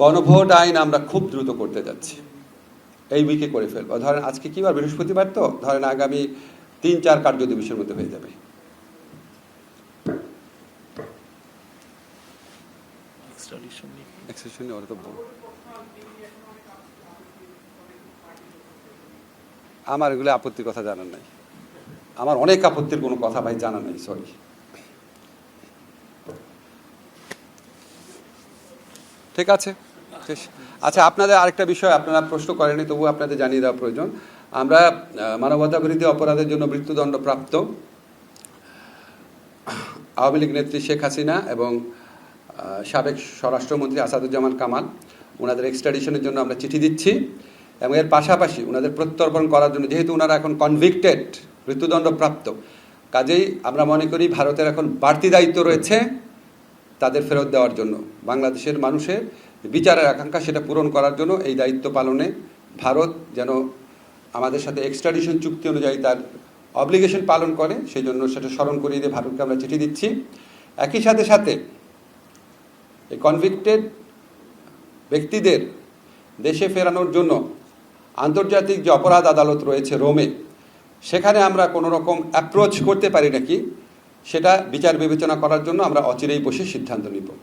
গণভোট আইন আমরা খুব দ্রুত করতে যাচ্ছি। এই উইকে করে ফেলব। ধরেন আজকে কি বার? বৃহস্পতিবার তো? ধরেন আগামী তিন চার কার্য দিবসের মধ্যে হয়ে যাবে। আমার এগুলো আপত্তির কথা জানার নাই। আমার অনেক আপত্তির কোনো কথা ভাই জানা নাই সরি ঠিক আছে। আচ্ছা আপনাদের আরেকটা বিষয় আপনারা প্রশ্ন করেনি তবু আপনাদের জানিয়ে দেওয়া প্রয়োজন। আমরা মানবতা বিরোধী অপরাধের জন্য মৃত্যুদণ্ড প্রাপ্ত আওয়ামী লীগ নেত্রী শেখ হাসিনা এবং সাবেক স্বরাষ্ট্রমন্ত্রী আসাদুজ্জামান কামাল ওনাদের এক্সট্রাডিশনের জন্য আমরা চিঠি দিচ্ছি এবং এর পাশাপাশি ওনাদের প্রত্যর্পণ করার জন্য, যেহেতু ওনারা এখন কনভিক্টেড মৃত্যুদণ্ড প্রাপ্ত কাজেই আমরা মনে করি ভারতের এখন বাড়তি দায়িত্ব রয়েছে। তাদের ফেরত দেওয়ার জন্য। বাংলাদেশের মানুষের বিচারের আকাঙ্ক্ষা সেটা পূরণ করার জন্য এই দায়িত্ব পালনে ভারত যেন আমাদের সাথে এক্সট্রাডিশন চুক্তি অনুযায়ী তার অব্লিগেশন পালন করে সেই জন্য সেটা স্মরণ করিয়ে দিয়ে ভারতকে আমরা চিঠি দিচ্ছি। একই সাথে সাথে এই কনভিক্টেড ব্যক্তিদের দেশে ফেরানোর জন্য আন্তর্জাতিক যে অপরাধ আদালত রয়েছে রোমে, সেখানে আমরা কোনো রকম অ্যাপ্রোচ করতে পারি নাকি? সেটা বিচার বিবেচনা করার জন্য আমরা অচিরেই বসে সিদ্ধান্ত নিব।